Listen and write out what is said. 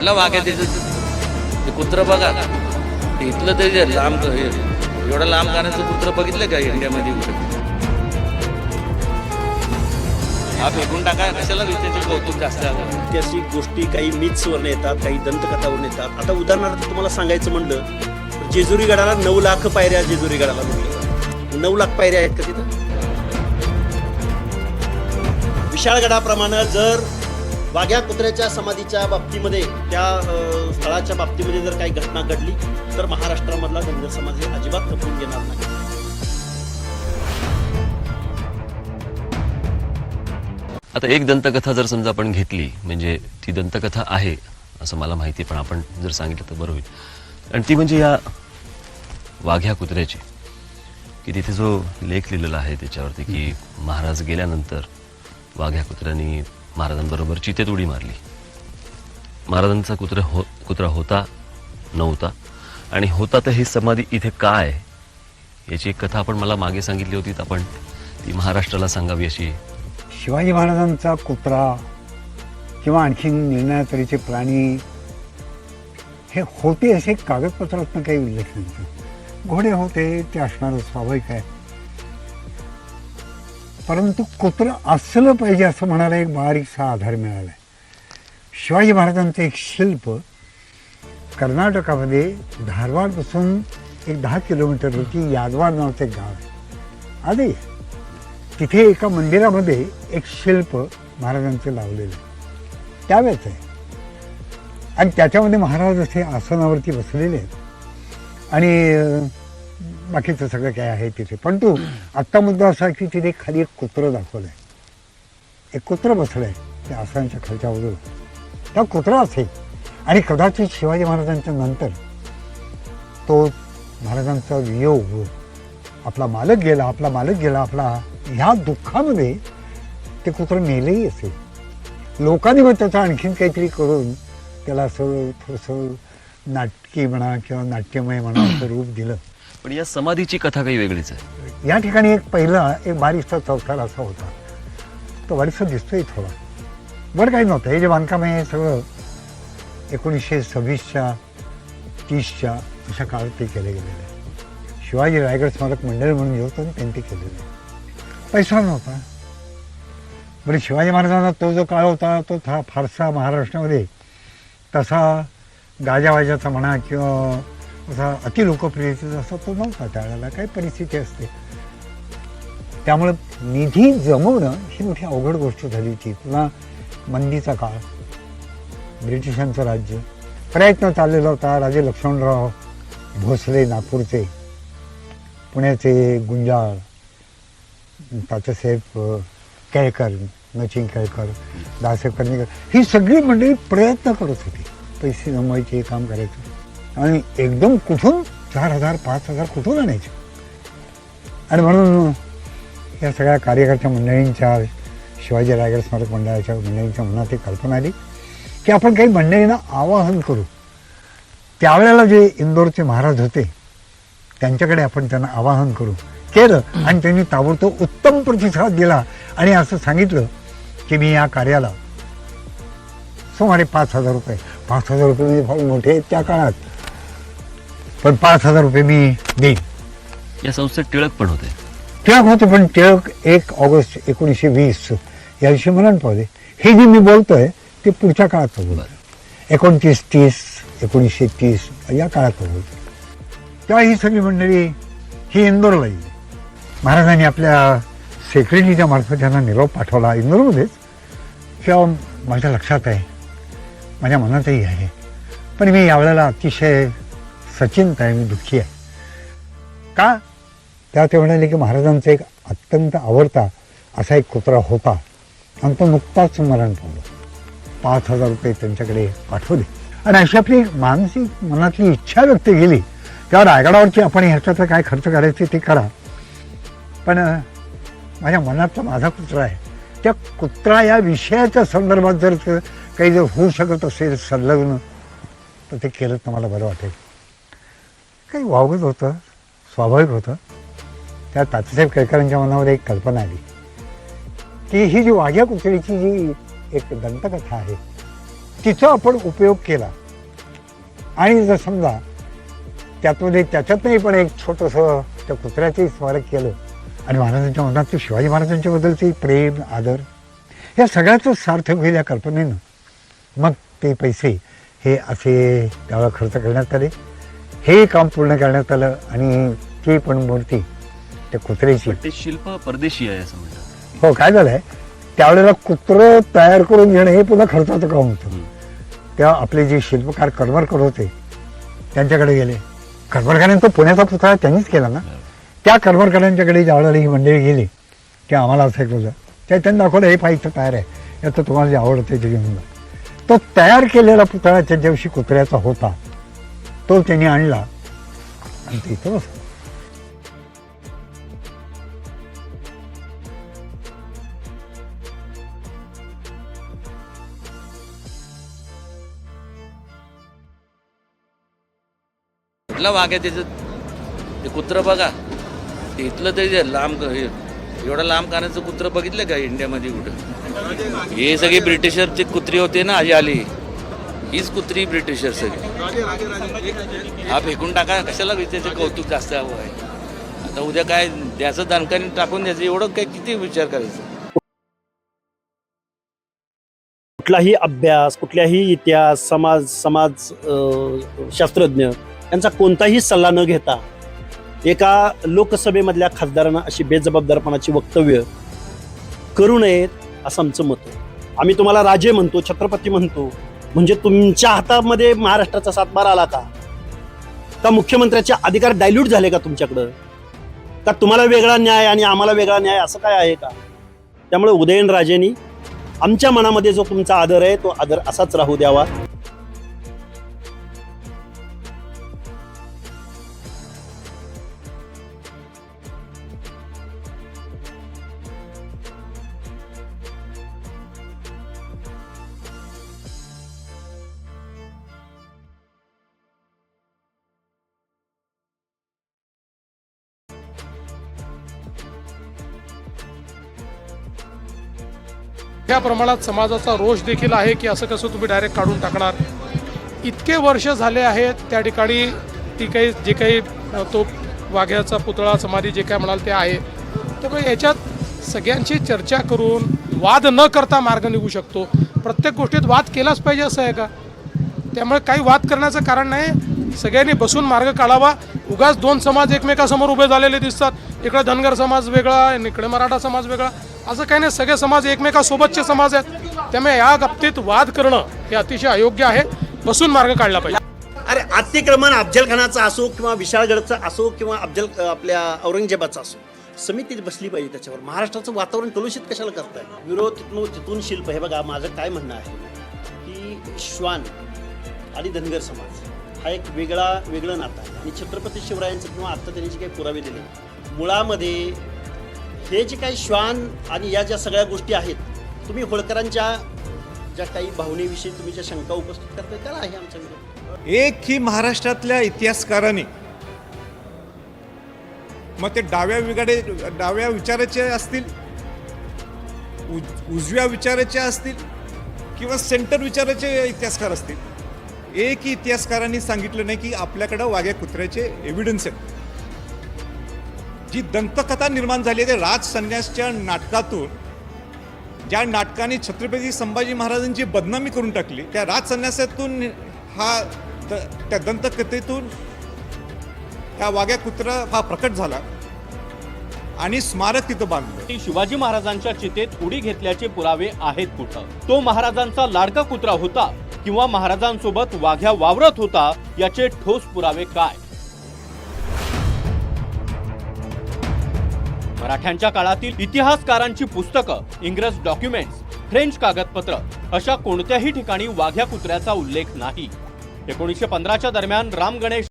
कुठला वाघ आहे त्याचं ते कुत्रं बघा. इथलं तरी लांब हे एवढं लांब गाण्याचं कुत्रं बघितलं का इंडियामध्ये कुठं? हा फेकून टाका. कशाला त्याचे कौतुक जास्त ऐतिहासिक गोष्टी काही मिथ्सवर येतात काही दंतकथावर येतात. आता उदाहरणार्थ तुम्हाला सांगायचं म्हणलं तर जेजुरी गडाला नऊ लाख पायऱ्या जेजुरी गडाला म्हटलं नऊ लाख पायऱ्या आहेत का तिथं? विशाळगडाप्रमाणे जर वाघ्या कुत्र्याच्या समाधीच्या बाबतीमध्ये त्या स्थळाच्या बाबतीमध्ये जर काही घटना घडली तर महाराष्ट्रामधला धनगर समाज हे अजिबात खपवून घेणार नाही. आता एक दंतकथा जर समजा आपण घेतली म्हणजे ती दंतकथा आहे असं मला माहिती पण आपण जर सांगितलं तर बरं होईल. आणि ती म्हणजे या वाघ्या कुत्र्याची की तिथे जो लेख लिहिलेला आहे त्याच्यावरती की महाराज गेल्यानंतर वाघ्या कुत्र्यांनी महाराजांबरोबर चितेत उडी मारली. महाराजांचा कुत्रा हो कुत्रा होता नव्हता. आणि होता तर ही समाधी इथे काय? याची एक कथा आपण मला मागे सांगितली होती तर आपण ती महाराष्ट्राला सांगावी अशी. शिवाजी महाराजांचा कुत्रा किंवा आणखीन निर्णया तऱ्हेचे प्राणी हे होते असे कागदपत्रातनं काही उल्लेख नाही. घोडे होते ते असणारं स्वाभाविक आहे. परंतु कुत्रं असलं पाहिजे असं म्हणायला एक बारीकसा आधार मिळाला आहे शिवाजी महाराजांचं एक शिल्प कर्नाटकामध्ये धारवाडपासून एक दहा किलोमीटरवरती यादवाड नावाचं एक गाव आहे. आधी तिथे एका मंदिरामध्ये एक शिल्प महाराजांचं लावलेलं आहे. त्यावेळेच आहे. आणि त्याच्यामध्ये महाराज असे आसनावरती बसलेले आहेत. आणि बाकीचं सगळं काय आहे तिथे. पण तू आत्ता मुद्दा असा की तिथे खाली एक कुत्रं दाखवलं आहे एक कुत्रं बसलं आहे त्या आसनाच्या खालच्या बाजूला त्या कुत्रा असेल. आणि कदाचित शिवाजी महाराजांच्या नंतर तो महाराजांचा वियोग आपला मालक गेला आपला मालक गेला आपला ह्या दुःखामध्ये ते कुत्रं नेलंही असेल. लोकांनी मग त्याचं आणखीन काहीतरी करून त्याला असं थोडंसं नाटकी म्हणा किंवा नाट्यमय म्हणा असं रूप दिलं. पण या समाधीची कथा काही वेगळीच आहे. या ठिकाणी एक पहिला एक बारीकसा चौथार असा होता. तो बारीकसा दिसतोय थोडा. बरं काही नव्हतं. हे जे बांधकाम आहे सगळं एकोणीसशे सव्वीसच्या तीसच्या अशा काळात ते केले गेलेलं आहे. शिवाजी रायगड स्मारक मंडळ म्हणून जे होतं त्यांनी ते केलेलं आहे. पैसा नव्हता. बरं शिवाजी महाराजांना तो जो काळ होता तो था फारसा महाराष्ट्रामध्ये तसा गाजावाजाचा म्हणा किंवा असा अति लोकप्रियतेचा असा तो नव्हता. त्यावेळेला काही परिस्थिती असते. त्यामुळं निधी जमवणं ही मोठी अवघड गोष्ट झाली होती. पुन्हा मंदीचा काळ. ब्रिटिशांचं राज्य. प्रयत्न चाललेला होता. राजे लक्ष्मणराव भोसले नागपूरचे. पुण्याचे गुंजाळ. तात्यासाहेब अ, केळकर नचिन केळकर दासेकर कर्णिकर ही सगळी मंडळी प्रयत्न करत होती. पैसे जमवायचे हे काम करायचं. आणि एकदम कुठून चार हजार पाच हजार कुठून आणायचे? आणि म्हणून या सगळ्या कार्यकर्त्या मंडळींच्या शिवाजी रायगड स्मारक मंडळाच्या मंडळींच्या मनात एक कल्पना आली की आपण काही मंडळींना आवाहन करू. त्यावेळेला जे इंदोरचे महाराज होते त्यांच्याकडे आपण त्यांना आवाहन करू. केलं आणि त्यांनी ताबडतोब उत्तम प्रतिसाद दिला आणि असं सांगितलं की मी या कार्याला सुमारे पाच हजार रुपये पाच हजार रुपये म्हणजे फार मोठे आहेत त्या काळात. पण पाच हजार रुपये मी देईन. या संस्थेत टिळक पण होते. टिळक होते पण टिळक एक ऑगस्ट एकोणीसशे वीस या दिवशी मरण पावले. हे जे मी बोलतोय ते पुढच्या काळात बोलतो एकोणतीस तीस एकोणीसशे तीस या काळात बोलतो तेव्हा ही सगळी मंडळी ही इंदोरला येईल महाराजांनी आपल्या सेक्रेटरीच्या मार्फत त्यांना निरोप पाठवला इंदोरमध्येच. तेव्हा माझ्या लक्षात आहे माझ्या मनातही आहे. पण मी यावेळेला अतिशय सचिंत मी दुःखी आहे. का? त्या ते म्हणाले की महाराजांचा एक अत्यंत आवडता असा एक कुत्रा होता. आणि तो नुकताच मरण पावला. पाच हजार रुपये त्यांच्याकडे पाठवले. आणि अशी आपली मानसिक मनातली इच्छा व्यक्त केली. तेव्हा रायगडावरची आपण ह्याच्यात काय खर्च करायचे ते करा. पण माझ्या मनातला माझा कुत्रा आहे. त्या कुत्रा या विषयाच्या संदर्भात जर काही जर होऊ शकत असेल संलग्न तर ते केलं तर मला बरं वाटेल. काही वावगत होतं. स्वाभाविक होतं. त्या तात्यासाहेब केळकरांच्या मनावर एक कल्पना आली. की ही जी वाघ्या कुसळीची जी एक दंतकथा आहे तिचा आपण उपयोग केला. आणि जर समजा त्यातमध्ये त्याच्यातही पण एक छोटंसं त्या कुत्र्याचंही स्मारक केलं आणि महाराजांच्या मनात ते शिवाजी महाराजांच्या बद्दलचे प्रेम आदर या सगळ्याचं सार्थक होईल या कल्पनेनं. मग ते पैसे हे असे त्याला खर्च करण्यात आले. हे काम पूर्ण करण्यात आलं आणि ती पण मूर्ती त्या कुत्र्याची. ते शिल्प परदेशी आहे असं म्हणतात. हो काय झालंय? त्यावेळेला कुत्रं तयार करून घेणं हे पुन्हा खर्चाचं काम होतं. तेव्हा आपले जे शिल्पकार करमरकर होते त्यांच्याकडे गेले. करमरकरांचा पुण्याचा पुतळा त्यांनीच केला ना? त्या करमरकरांच्याकडे ज्यावेळेला ही मंडळी गेली की आम्हाला असं केलं त्या त्यांनी दाखवलं हे पाहिजे तयार आहे. याचं तुम्हाला जे आवडतं ते घेऊन जा. तो तयार केलेला पुतळा त्या दिवशी कुत्र्याचा होता. तो त्यांनी आणला. आणि ते इथं बसला. कुठला वाघ आहे त्याचं ते कुत्रं बघा. ते इथलं तरी जे लांब हे एवढं लांब कानाचं कुत्रं बघितलं का इंडियामध्ये कुठं? हे सगळे ब्रिटिशरचे कुत्री होते ना आजी आली. हीच कुत्री ब्रिटिशर सगळी. हा फेकून टाका कशाला त्याचं कौतुक जास्त हवं आहे? आता उद्या काय द्याचं दणकाने टाकून द्यायचं एवढं काय किती विचार करायचा? कुठलाही अभ्यास कुठल्याही इतिहास समाज समाज शास्त्रज्ञ यांचा कोणताही सल्ला न घेता एका लोकसभेमधल्या खासदारांना अशी बेजबाबदारपणाची वक्तव्य करू नयेत असं आमचं मत आहे. आम्ही तुम्हाला राजे म्हणतो छत्रपती म्हणतो म्हणजे तुमच्या हातामध्ये महाराष्ट्राचा सातबार आला का? का मुख्यमंत्र्याचे अधिकार डायल्यूट झाले का तुमच्याकडं? का तुम्हाला वेगळा न्याय आणि आम्हाला वेगळा न्याय असं काय आहे का? त्यामुळे उदयनराजेंनी आमच्या मनामध्ये जो तुमचा आदर आहे तो आदर असाच राहू द्यावा. त्या प्रमाणात समाजाचा रोष देखील आहे की असं कसं तुम्ही डायरेक्ट काढून टाकणार? इतके वर्ष झाले आहेत त्या ठिकाणी ती काही जे काही तो वाघ्याचा पुतळा समाधी जे काय म्हणाल ते आहे. त्यामुळे याच्यात सगळ्यांशी चर्चा करून वाद न करता मार्ग निघू शकतो. प्रत्येक गोष्टीत वाद केलाच पाहिजे असं आहे का? त्यामुळे काही वाद करण्याचं कारण नाही. सगळ्यांनी बसून मार्ग काढावा. उगाच दोन समाज एकमेकासमोर उभे झालेले दिसतात. इकडे धनगर समाज वेगळा इकडे मराठा समाज वेगळा. असं काही नाही सगळे समाज एकमेकासोबतचे समाज आहेत. त्यामुळे या बाबतीत वाद करणं हे अतिशय अयोग्य आहे. बसून मार्ग काढला पाहिजे. अरे अतिक्रमण अफजल खानाचा असो किंवा विशाळगडचा असो किंवा अफजल आपल्या औरंगजेबाचा असो समितीत बसली पाहिजे त्याच्यावर. महाराष्ट्राचं वातावरण कलुषित कशाला करताय? विरोध तिथून तिथून शिल्प. हे बघा माझं काय म्हणणं आहे की श्वान आणि धनगर समाज हा एक वेगळा वेगळं नातं आहे. आणि छत्रपती शिवरायांचं किंवा आत्ता त्यांनी जे काही पुरावे दिले मुळामध्ये हे जे काही श्वान आणि या ज्या सगळ्या गोष्टी आहेत तुम्ही होळकरांच्या ज्या काही भावनेविषयी तुम्ही ज्या शंका उपस्थित करताय त्याला आहे आमच्या एक ही महाराष्ट्रातल्या इतिहासकाराने मग ते डाव्या विगाडे डाव्या विचाराचे असतील उज- उजव्या विचाराचे असतील किंवा सेंटर विचाराचे इतिहासकार असतील एक इतिहासकारांनी सांगितलं नाही की आपल्याकडं वाघ्या कुत्र्याचे एव्हिडन्स आहेत. जी दंतकथा निर्माण झाली आहे ते राज संन्यासच्या नाटकातून ज्या नाटकाने छत्रपती संभाजी महाराजांची बदनामी करून टाकली त्या राज संन्यासातून हा द- त्या दंतकथेतून त्या वाघ्या कुत्रा हा प्रकट झाला आणि स्मारक तिथं बांधलं. शिवाजी महाराजांच्या चितेत उडी घेतल्याचे पुरावे आहेत कुठं? तो महाराजांचा लाडका कुत्रा होता किंवा महाराजांसोबत वाघ्या वावरत होता याचे ठोस पुरावे काय? मराठ्यांच्या काळातील इतिहासकारांची पुस्तकं इंग्रज डॉक्युमेंट्स फ्रेंच कागदपत्र अशा कोणत्याही ठिकाणी वाघ्या कुत्र्याचा उल्लेख नाही. एकोणीसशे पंधराच्या दरम्यान राम गणेश